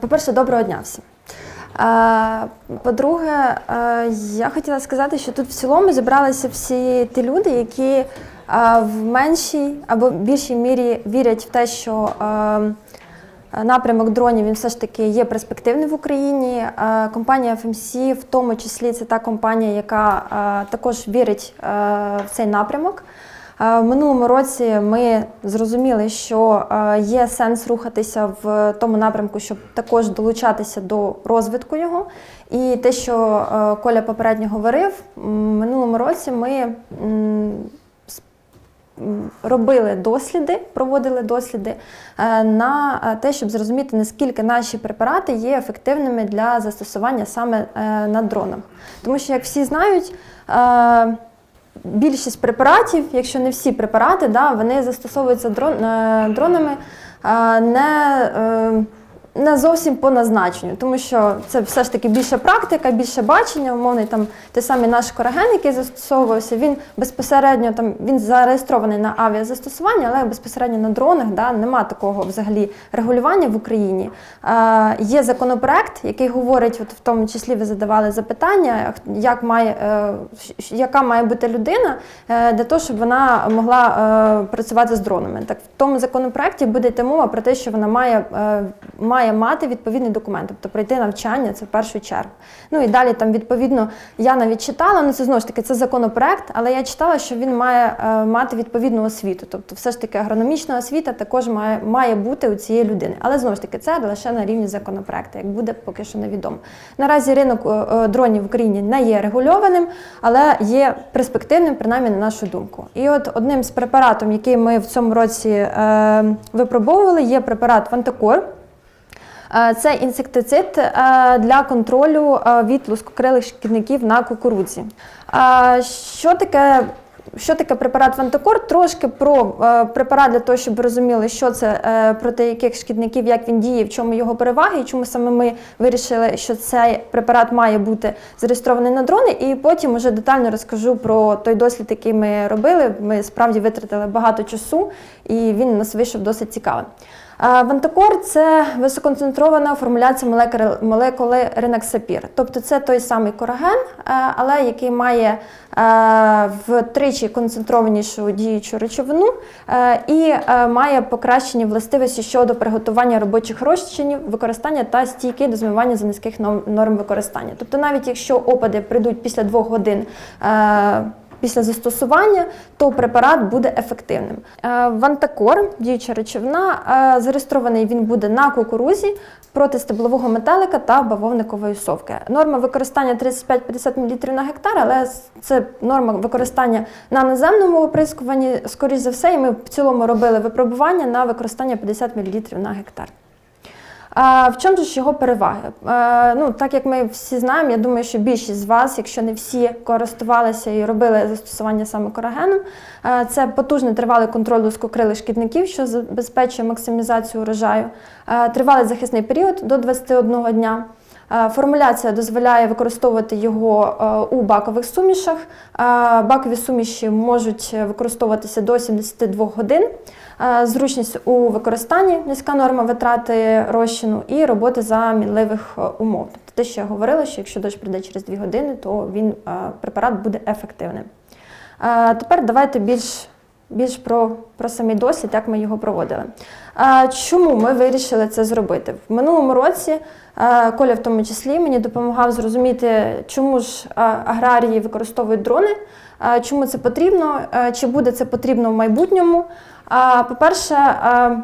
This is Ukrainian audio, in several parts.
По-перше, доброго дня всім. Е, По-друге, е, я хотіла сказати, що тут в цілому зібралися всі ті люди, які е, в меншій або більшій мірі вірять в те, що напрямок дронів він все ж таки є перспективний в Україні. Компанія FMC, в тому числі, це та компанія, яка також вірить в цей напрямок. Е, В минулому році ми зрозуміли, що е, є сенс рухатися в тому напрямку, щоб також долучатися до розвитку його. І те, що е, Коля попередньо говорив, минулому році ми робили досліди, проводили досліди на те, щоб зрозуміти, наскільки наші препарати є ефективними для застосування саме на дронах. Тому що, як всі знають, більшість препаратів, якщо не всі препарати, да, вони застосовуються дрон, е, дронами не, е, не зовсім по назначенню, тому що це все ж таки більше практика, більше бачення. Умовний там той самий наш кораген, який застосовувався, він безпосередньо там він зареєстрований на авіазастосування, але безпосередньо на дронах да, нема такого взагалі регулювання в Україні. Е, є законопроект, який говорить, от в тому числі ви задавали запитання, як має, е, яка має бути людина е, для того, щоб вона могла е, працювати з дронами. Так в тому законопроекті буде йти мова про те, що вона має, е, має мати відповідний документ, тобто пройти навчання, це в першу чергу. Ну і далі там відповідно я навіть читала, ну це знову ж таки це законопроект, але я читала, що він має е, мати відповідну освіту. Тобто, все ж таки агрономічна освіта також має, має бути у цієї людини. Але знову ж таки, це лише на рівні законопроекту, як буде поки що невідомо. Наразі ринок е, е, дронів в Україні не є регульованим, але є перспективним, принаймні на нашу думку. І от одним з препаратів, який ми в цьому році е, випробовували, є препарат Вантакор. Е, Це інсектицид е, для контролю е, від лускокрилих шкідників на кукурудзі. Що таке? Що таке препарат Вантакор? Трошки про е, препарат для того, щоб ви розуміли, що це е, проти яких шкідників, як він діє, в чому його переваги, і чому саме ми вирішили, що цей препарат має бути зареєстрований на дрони. І потім уже детально розкажу про той дослід, який ми робили. Ми справді витратили багато часу, і він нас вийшов досить цікавий. Вантакор це високонцентрована формуляція молекули, ренаксапір. Тобто це той самий кораген, але який має втричі концентрованішу діючу речовину і має покращені властивості щодо приготування робочих розчинів, використання та стійки до змивання за низьких норм використання. Тобто, навіть якщо опади прийдуть після двох годин. Після застосування, то препарат буде ефективним. Е, Вантакор, діюча речовина, е, зареєстрований він буде на кукурузі проти стеблового метелика та бавовникової совки. Норма використання 35-50 мл на гектар, але це норма використання на наземному оприскуванні. Скоріше за все, і ми в цілому робили випробування на використання 50 мл на гектар. А, в чому ж його переваги? Е, ну, так як ми всі знаємо, я думаю, що більшість з вас, якщо не всі, користувалися і робили застосування саме корагеном, е, це потужний тривалий контроль лускокрилих шкідників, що забезпечує максимізацію урожаю, е, тривалий захисний період до 21 дня. Е, Формуляція дозволяє використовувати його е, у бакових сумішах. Е, Бакові суміші можуть використовуватися до 72 годин. Зручність у використанні, низька норма витрати розчину і роботи за мінливих умов. Тобто те, що я говорила, що якщо дощ прийде через 2 години, то він препарат буде ефективним. Тепер давайте більш більш про, про самий досвід, як ми його проводили. Чому ми вирішили це зробити? В минулому році Коля, в тому числі, мені допомагав зрозуміти, чому ж аграрії використовують дрони, чому це потрібно, чи буде це потрібно в майбутньому. По-перше,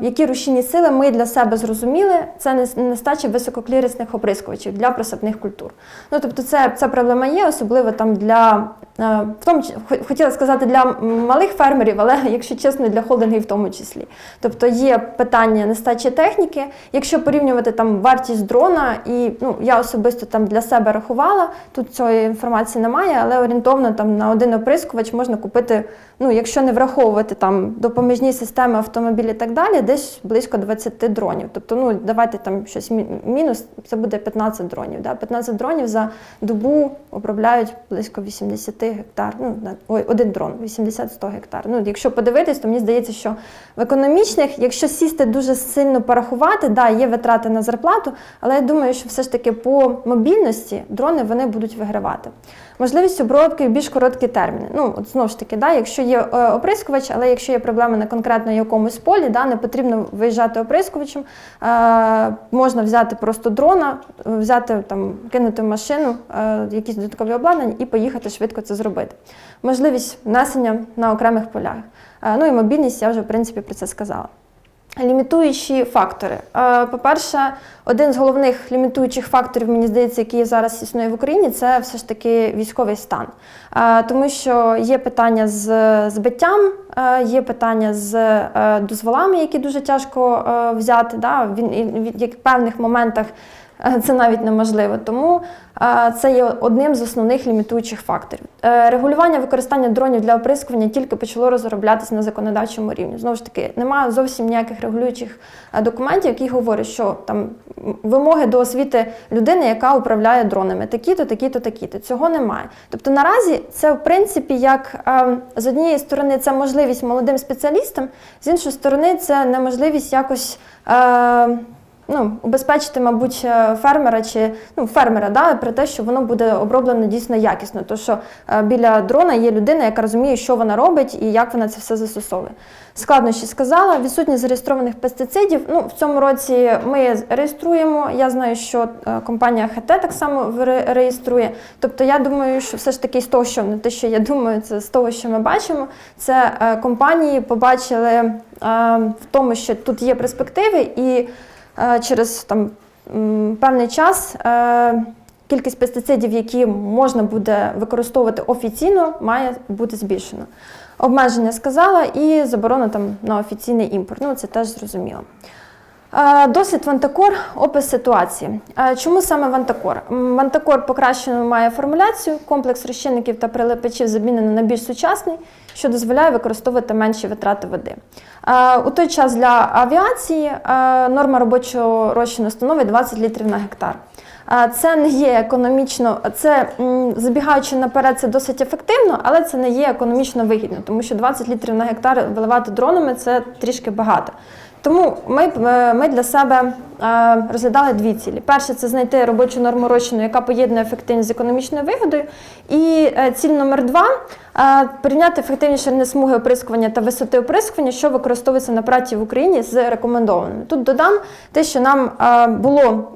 які рушійні сили ми для себе зрозуміли, це нестача висококлірісних оприскувачів для присадних культур. Ну, тобто, це, ця проблема є, особливо там для в тому, хотіла сказати для малих фермерів, але якщо чесно, для холдингів в тому числі. Тобто є питання нестачі техніки. Якщо порівнювати там вартість дрона, і ну я особисто там для себе рахувала, тут цієї інформації немає, але орієнтовно там на один оприскувач можна купити, ну якщо не враховувати там допоміжні системи автомобілів і так далі, десь близько 20 дронів. Тобто, ну давайте там щось мінус, це буде 15 дронів. Да? 15 дронів за добу обробляють близько 80 гектар. Ну, ой, один дрон, 80-100 гектар. Ну, якщо подивитись, то мені здається, що в економічних, якщо сісти дуже сильно порахувати, да, є витрати на зарплату, але я думаю, що все ж таки по мобільності дрони вони будуть вигравати. Можливість обробки в більш короткі терміни. Ну, от знову ж таки, да, якщо є е, оприскувач, але якщо є проблема на конкретно якомусь полі, да, не потрібно виїжджати оприскувачем, е, можна взяти просто дрона, взяти там, кинути в машину, е, якісь додаткові обладнання і поїхати швидко це зробити. Можливість внесення на окремих полях. Е, ну і мобільність, я вже в принципі про це сказала. Лімітуючі фактори. Е, По-перше, один з головних лімітуючих факторів, мені здається, який зараз існує в Україні, це все ж таки військовий стан. Е, Тому що є питання з збиттям, е, є питання з дозволами, які дуже тяжко взяти. Да? Він в певних моментах це навіть неможливо. Тому е, це є одним з основних лімітуючих факторів. Е, Регулювання використання дронів для оприскування тільки почало розроблятися на законодавчому рівні. Знову ж таки, немає зовсім ніяких регулюючих е, документів, які говорять, що там вимоги до освіти людини, яка управляє дронами, такі-то, такі-то, такі-то. Цього немає. Тобто наразі це в принципі як е, з однієї сторони це можливість молодим спеціалістам, з іншої сторони, це неможливість якось. Ну, убезпечити, мабуть, е, фермера чи ну, фермера да, про те, що воно буде оброблено дійсно якісно. Тому що е, біля дрона є людина, яка розуміє, що вона робить і як вона це все застосовує. Складнощі сказала, відсутність зареєстрованих пестицидів. Ну, в цьому році ми реєструємо. Я знаю, що е, компанія ХТ так само реєструє. Тобто, я думаю, що все ж таки з того, що не те, що я думаю, це з того, що ми бачимо, це компанії побачили в тому, що тут є перспективи і через там певний час е, кількість пестицидів, які можна буде використовувати офіційно, має бути збільшена. Обмеження сказала і заборона там на офіційний імпорт. Ну це теж зрозуміло. Е, Досвід Вантакор, опис ситуації. Е, Чому саме Вантакор? Вантакор покращену має формуляцію, комплекс розчинників та прилипачів замінено на більш сучасний, що дозволяє використовувати менші витрати води. Е, У той час для авіації норма робочого розчину становить 20 літрів на гектар. Це не є економічно, це забігаючи наперед, це досить ефективно, але це не є економічно вигідно, тому що 20 літрів на гектар виливати дронами це трішки багато. Тому ми, е, ми для себе е, розглядали дві цілі. Перше це знайти робочу норму розчину, яка поєднує ефективність з економічною вигодою. І е, ціль номер два порівняти ефективні ширини смуги оприскування та висоти оприскування, що використовується на праці в Україні з рекомендованими. Тут додам те, що нам було.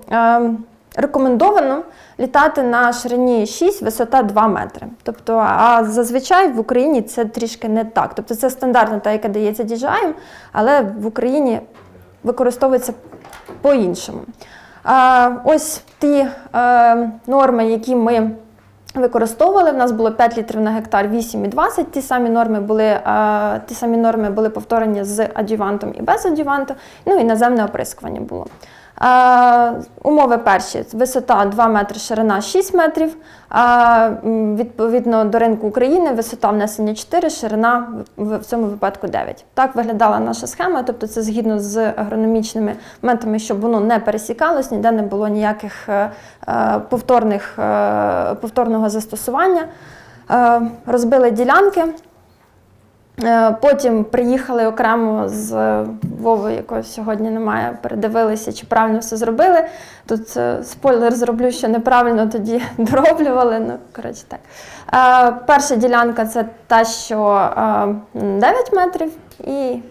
Рекомендовано літати на ширині 6, висота 2 метри. Тобто, а зазвичай в Україні це трішки не так. Тобто це стандартна та, яка дається DJI, але в Україні використовується по-іншому. Ось ті е, норми, які ми використовували. В нас було 5 літрів на гектар, 8 і 20. Ті самі норми були, е, ті самі норми були повторені з адювантом і без адюванту. Ну і наземне оприскування було. Умови перші: висота 2 метри, ширина 6 метрів. Відповідно до ринку України, висота внесення 4, ширина в, цьому випадку 9. Так виглядала наша схема, тобто це згідно з агрономічними моментами, щоб воно не пересікалось, ніде не було ніяких е, е, повторних, е, повторного застосування. Розбили ділянки. Е, Потім приїхали окремо з е, Вовою, якого сьогодні немає, передивилися, чи правильно все зробили. Тут е, спойлер зроблю, що неправильно тоді дороблювали. Ну, коротше так. Перша ділянка це та, що е, 9 метрів, і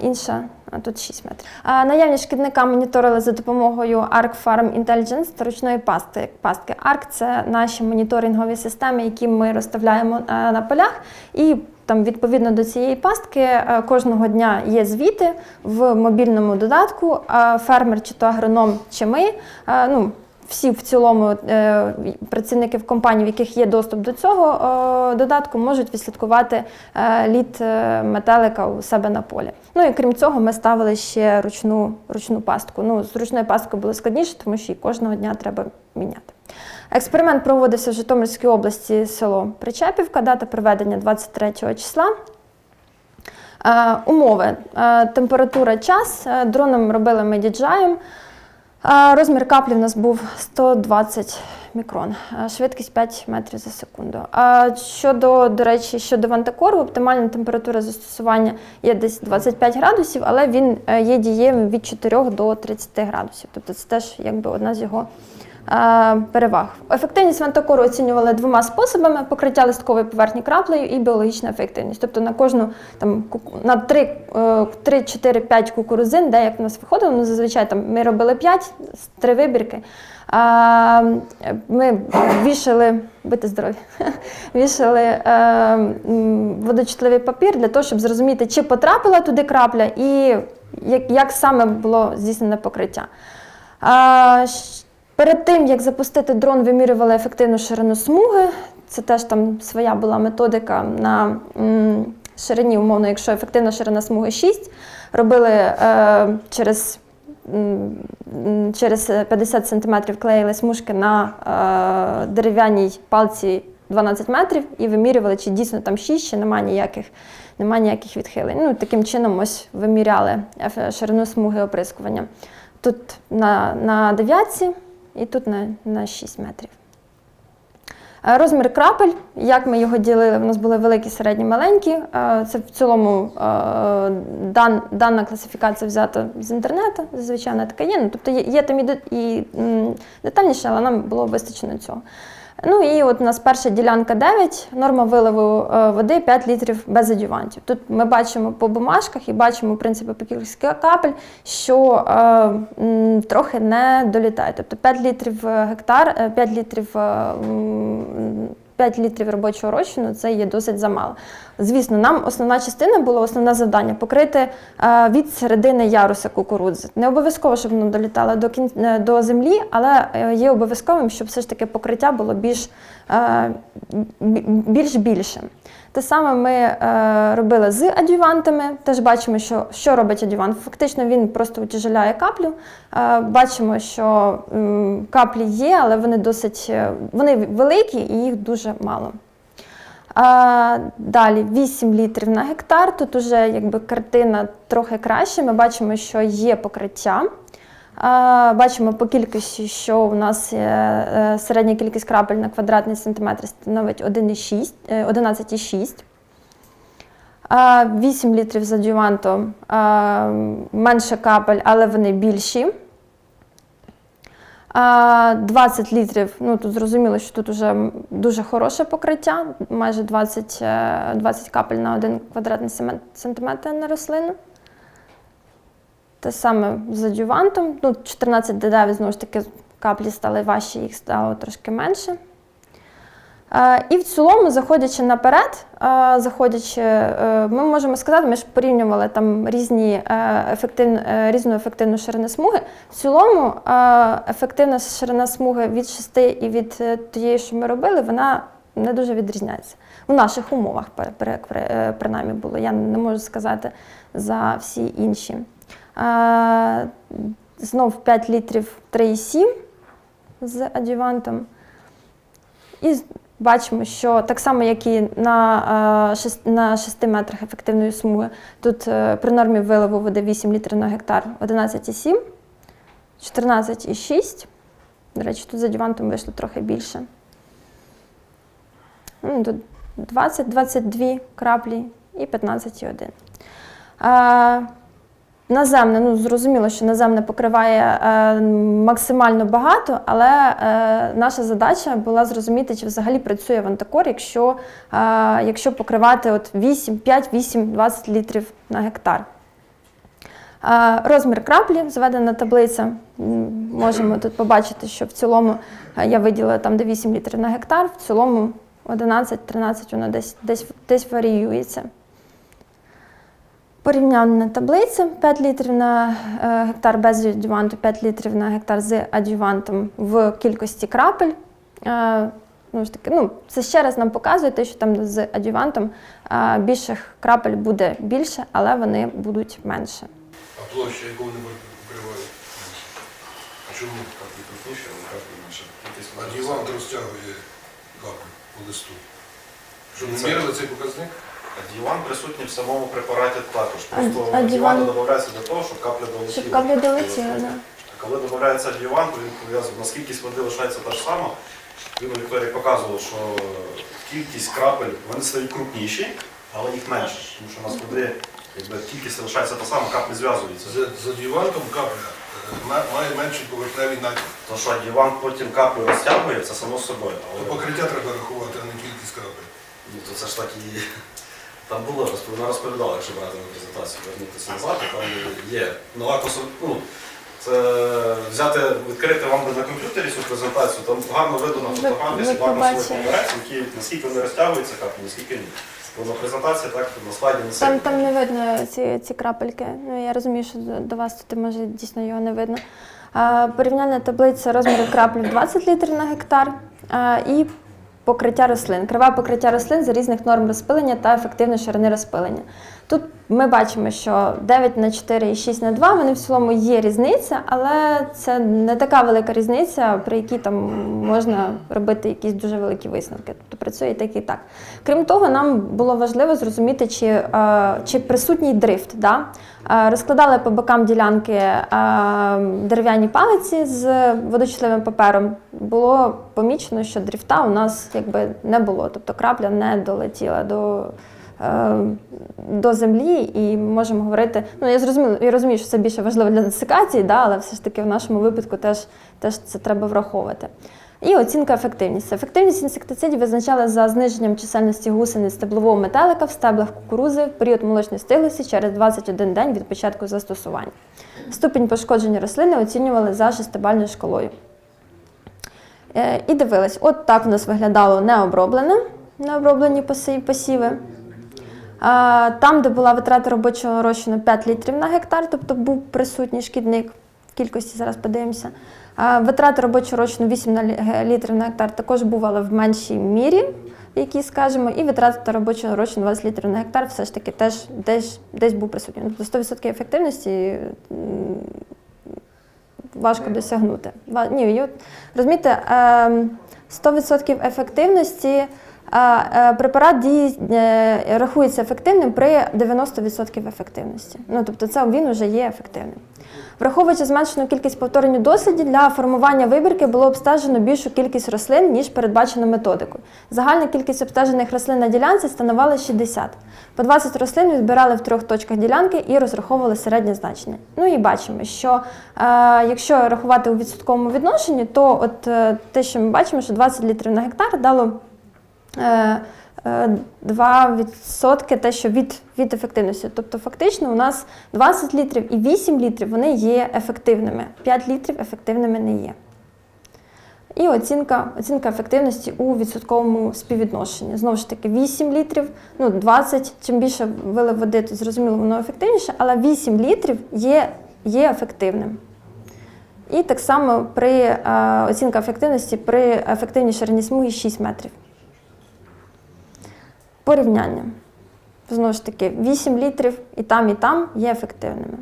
інша а тут 6 метрів. А, наявність шкідника моніторили за допомогою ARC Farm Intelligence та ручної пасти. пастки. ARC – це наші моніторингові системи, які ми розставляємо е, на полях. І там, відповідно до цієї пастки, е, кожного дня є звіти в мобільному додатку. Фермер, чи то агроном, чи ми. е, Ну, всі в цілому е, працівники в компанії, в яких є доступ до цього е, додатку, можуть відслідкувати е, лід метелика у себе на полі. Ну і крім цього, ми ставили ще ручну, ручну пастку. Ну, з ручною пасткою було складніше, тому що її кожного дня треба міняти. Експеримент проводився в Житомирській області село Причепівка, дата проведення 23 числа. Умови. Температура, час. Дроном робили ми DJI. Розмір каплі в нас був 120 мікрон, швидкість 5 метрів за секунду. Щодо, до речі, щодо вантакору, оптимальна температура застосування є десь 25 градусів, але він е, є дієвим від 4 до 30 градусів. Тобто це теж якби одна з його переваг. Ефективність вантакору оцінювали двома способами: покриття листкової поверхні краплею і біологічна ефективність. Тобто на кожну там на 3, 3 4, 5 кукурузин, де як в нас виходило, ну зазвичай там ми робили 5, три вибірки. А, ми вішали, будьте здорові, вішали е, водочутливий папір для того, щоб зрозуміти, чи потрапила туди крапля і як саме було здійснене покриття. Перед тим, як запустити дрон, вимірювали ефективну ширину смуги. Це теж там своя була методика на ширині, умовно, якщо ефективна ширина смуги 6, робили е, через через 50 см клеїли смужки на е, дерев'яній палці 12 метрів і вимірювали, чи дійсно там 6, чи немає ніяких, немає ніяких відхилень. Ну, таким чином ось виміряли ширину смуги оприскування. Тут на, на дев'ятці і тут на, на 6 метрів. Е, Розмір крапель, як ми його ділили, у нас були великі, середні, маленькі. Е, Це в цілому е, дан, дана класифікація взята з інтернету, зазвичай вона така є. Ну, тобто є, є там і, і детальніше, але нам було вистачено цього. Ну і от у нас перша ділянка 9, норма виливу е, води 5 літрів без адювантів. Тут ми бачимо по бумажках і бачимо, в принципі, по кількості капель, що е, трохи не долітає. Тобто 5 літрів е, гектар, е, 5 літрів. е, 5 літрів робочого розчину це є досить замало. Звісно, нам основна частина була основне завдання покрити е, від середини яруса кукурудзи. Не обов'язково, щоб воно долітало до кін... е, до землі, але е, є обов'язковим, щоб все ж таки покриття було більш, більш більшим. Те саме ми робили з адювантами. Теж бачимо, що, що робить адювант. Фактично він просто утяжеляє каплю. Бачимо, що каплі є, але вони досить вони великі і їх дуже мало. Далі 8 літрів на гектар. Тут уже якби картина трохи краще. Ми бачимо, що є покриття. Бачимо по кількості, що у нас е, е, середня кількість крапель на квадратний сантиметр становить 1,6, е, 11,6. 8 літрів з адювантом менше капель, але вони більші. А, 20 літрів, ну тут зрозуміло, що тут вже дуже хороше покриття, майже 20, е, 20 капель на 1 квадратний сантиметр на рослину. Те саме з адювантом. Ну, 14 д9, знову ж таки, каплі стали важчі, їх стало трошки менше. Е, І в цілому, заходячи наперед, е, заходячи, е, ми можемо сказати, ми ж порівнювали там різні ефектив, різну ефективну ширину смуги. В цілому ефективна ширина смуги від 6 і від тієї, що ми робили, вона не дуже відрізняється. У наших умовах, принаймні, було. Я не можу сказати за всі інші. Знов 5 літрів 3,7 з адювантом. І бачимо, що так само, як і на, е, шест- на 6 метрах ефективної смуги, тут е, при нормі виливу води 8 літрів на гектар 11,7, 14,6. До речі, тут за дівантом вийшло трохи більше. Ну, Тут 20-22 краплі і 15,1. Наземне, ну зрозуміло, що наземне покриває е, максимально багато, але е, наша задача була зрозуміти, чи взагалі працює вантакор, якщо, е, якщо покривати от 8, 5, 8, 20 літрів на гектар. Е, Розмір краплі, зведена таблиця. Можемо тут побачити, що в цілому е, я виділила там, де 8 літрів на гектар, в цілому 11-13 воно десь, десь, десь варіюється. Порівняльна таблиця 5 літрів на е, гектар без адюванту, 5 літрів на гектар з адювантом в кількості крапель. Ну, ж таки, ну, це ще раз нам показує те, що там з адювантом е, більших крапель буде більше, але вони будуть менше. А площа, яку вони покривають? А чому каплі крупніше, але каплі менше? Адювант розтягує каплю по листу. Що не мірили цей показник? Адюван присутній в самому препараті також. А- Просто адюван додається для того, щоб капля долетіла. Щоб капля долетіла, да. А коли додається адюван, то він пов'язаний, наскільки води лишається та ж сама. Він у Вікторії показував, що кількість крапель вони стають крупніші, але їх менше. Тому що у нас води якби, кількість лишається та сама, каплі зв'язуються. З, з адювантом капля е, має менший поверхневий натяк. То що адюван потім каплю розтягує, це само собою. То покриття треба рахувати, а не кількість крапель. ну, то це ж так і там було, вона розповідала, якщо брати на презентацію, вернутися назад, там є нова ну, це взяти, відкрити вам на комп'ютері цю презентацію, там гарно видно на фотографії побачили. своїх паперців, які наскільки вони розтягуються каплі, наскільки ні. Бо на презентації так на слайді не Там, там не видно ці, ці крапельки. Ну, я розумію, що до вас тут може дійсно його не видно. А, порівняльна таблиця розмірів крапель 20 літрів на гектар а, і покриття рослин. Криве покриття рослин за різних норм розпилення та ефективної ширини розпилення. Тут ми бачимо, що 9 на 4 і 6 на 2, вони в цілому є різниця, але це не така велика різниця, при якій там можна робити якісь дуже великі висновки. Тобто працює і так і так. Крім того, нам було важливо зрозуміти, чи, чи присутній дрифт. Да? Розкладали по бокам ділянки дерев'яні палиці з водочутливим папером. Було помічено, що дрифта у нас якби не було, тобто крапля не долетіла до. Е, До землі, і можемо говорити. Ну я зрозуміла, я розумію, що це більше важливо для десикації, да, але все ж таки в нашому випадку теж, теж це треба враховувати. І оцінка ефективності. Ефективність інсектицидів визначали за зниженням чисельності гусениць стеблового метелика в стеблах кукурузи в період молочної стиглості через 21 день від початку застосування. Ступінь пошкодження рослини оцінювали за шестибальною шкалою. Е, І дивились, от так у нас виглядало необроблене, необроблені посіви. Там, де була витрата робочого розчину 5 літрів на гектар, тобто був присутній шкідник в кількості, зараз подивимося. Витрата робочого розчину 8 на лі- літрів на гектар також була в меншій мірі, які скажемо, і витрата робочого розчину 20 літрів на гектар все ж таки теж десь, десь був присутній. Тобто 100% ефективності важко досягнути. Ні, розумієте, ем, 100% ефективності. Е, Препарат діє, е, рахується ефективним при 90% ефективності. Ну, тобто це він вже є ефективним. Враховуючи зменшену кількість повторень у досліді, для формування вибірки було обстежено більшу кількість рослин, ніж передбачено методикою. Загальна кількість обстежених рослин на ділянці становила 60. По 20 рослин відбирали в трьох точках ділянки і розраховували середнє значення. Ну і бачимо, що е, якщо рахувати у відсотковому відношенні, то от е, те, що ми бачимо, що 20 літрів на гектар дало 2% те, що від, від ефективності. Тобто, фактично, у нас 20 літрів і 8 літрів вони є ефективними. 5 літрів ефективними не є. І оцінка, оцінка ефективності у відсотковому співвідношенні. Знову ж таки, 8 літрів, ну 20, чим більше вилив води, то зрозуміло, воно ефективніше, але 8 літрів є, є ефективним. І так само при е, оцінка ефективності при ефективній ширині смуги 6 метрів. Порівняння. Знову ж таки, 8 літрів і там, і там є ефективними.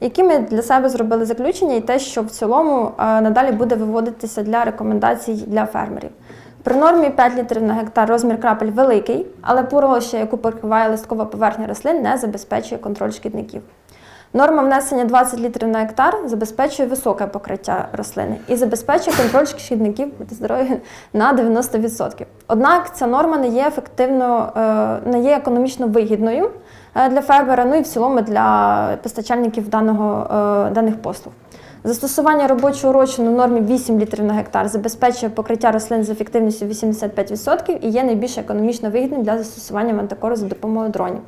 Які ми для себе зробили заключення, і те, що в цілому е, надалі буде виводитися для рекомендацій для фермерів. При нормі 5 літрів на гектар розмір крапель великий, але пороща, яку покриває листкова поверхня рослин, не забезпечує контроль шкідників. Норма внесення 20 літрів на гектар забезпечує високе покриття рослини і забезпечує контроль шкідників здорові на 90%. Однак ця норма не є ефективно, е, не є економічно вигідною е, для фермера, ну і в цілому для постачальників даного, е, даних послуг. Застосування робочого розчину в нормі 8 літрів на гектар забезпечує покриття рослин з ефективністю 85% і є найбільш економічно вигідним для застосування мантикору за допомогою дронів.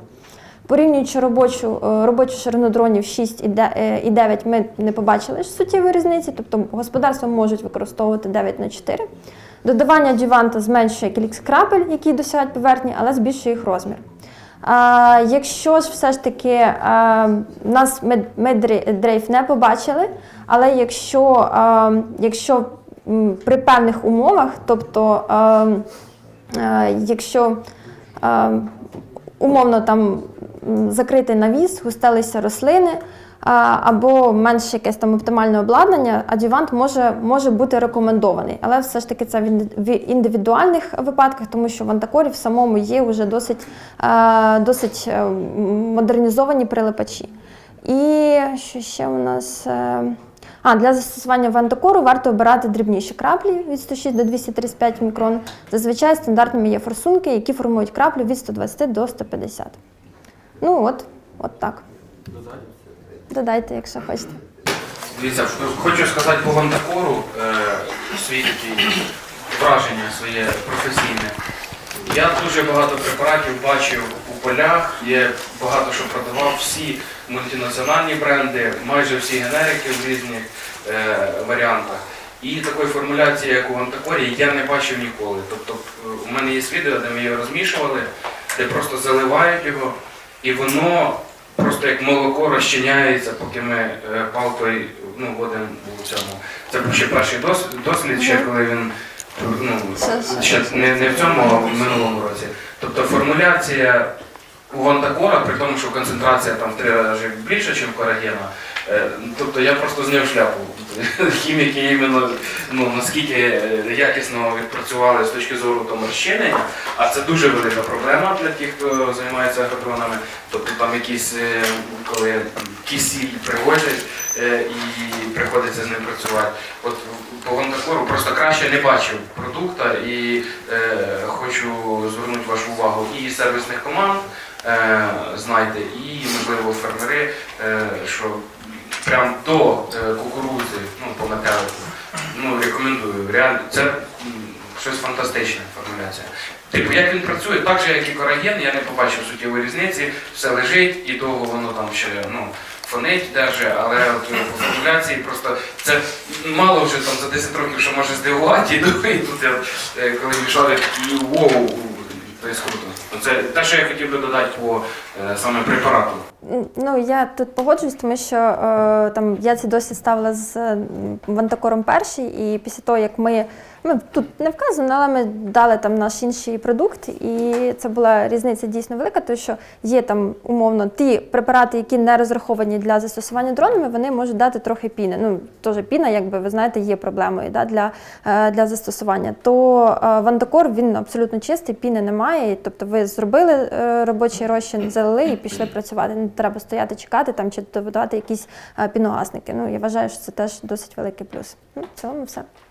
Порівнюючи робочу, е, робочу ширину дронів 6 і де- е, і 9, ми не побачили суттєвої різниці, тобто господарства можуть використовувати 9 на 4. Додавання дюванта зменшує кількість крапель, які досягають поверхні, але збільшує їх розмір. А, якщо ж все ж таки а, нас ми, ми дрейф не побачили, але якщо, а, якщо при певних умовах, тобто а, а, якщо а, умовно там закритий навіс, густелися рослини, або менш якесь там оптимальне обладнання, адювант може, може бути рекомендований. Але все ж таки це в індивідуальних випадках, тому що в антакорі в самому є вже досить, досить е, модернізовані прилипачі. І що ще у нас? е, А, для застосування в варто обирати дрібніші краплі від 106 до 235 мікрон. Зазвичай стандартними є форсунки, які формують краплю від 120 до 150. Ну от, от так. Додайте, якщо хочете. Дивіться, хочу сказати по Вандакору е, свої такі враження своє професійне. Я дуже багато препаратів бачив у полях, є багато що продавав, всі мультинаціональні бренди, майже всі генерики в різних е, варіантах. І такої формуляції, як у Антакорі, я не бачив ніколи. Тобто е, у мене є відео, де ми його розмішували, де просто заливають його, і воно просто як молоко розчиняється, поки ми е, палкою ну, водимо у цьому. Це був ще перший досвід дослід, ще коли він ну, ще не, не в цьому, а в минулому році. Тобто формуляція у Вантакора, при тому, що концентрація там в три рази більше, ніж Карагена. Е, Тобто я просто зняв шляпу. Хіміки іменно ну, наскільки якісно відпрацювали з точки зору там розчинення, а це дуже велика проблема для тих, хто займається агродронами. Тобто там якісь, е, коли кисіль привозять е, і приходиться з ним працювати. От по Вандакору просто краще не бачив продукта і е, хочу звернути вашу увагу і сервісних команд е, знайте, і можливо фермери, е, що прям до е, кукурудзи, ну по метелику, ну рекомендую. Реально, це щось фантастичне формуляція. Типу, як він працює, так же, як і кораген, я не побачив суттєвої різниці, все лежить і довго воно там ще ну, фонить держи, але от по формуляції просто це мало вже там за 10 років, що може здивувати, і і тут я коли мішав, я воу, то є круто. Це те, що я хотів би додати по е, саме препарату. Ну, я тут погоджуюсь, тому що е, там я ці досі ставила з Вантакором перший, і після того, як ми, ми тут не вказано, але ми дали там наш інший продукт, і це була різниця дійсно велика, тому що є там умовно ті препарати, які не розраховані для застосування дронами, вони можуть дати трохи піни. Ну, теж піна, якби ви знаєте, є проблемою да, для, е, для застосування. То е, Вантакор він абсолютно чистий, піни немає. Тобто ви зробили е, робочий розчин, залили і пішли працювати. Не треба стояти, чекати там чи додавати якісь піногасники. Ну я вважаю, що це теж досить великий плюс. Ну, в цілому все.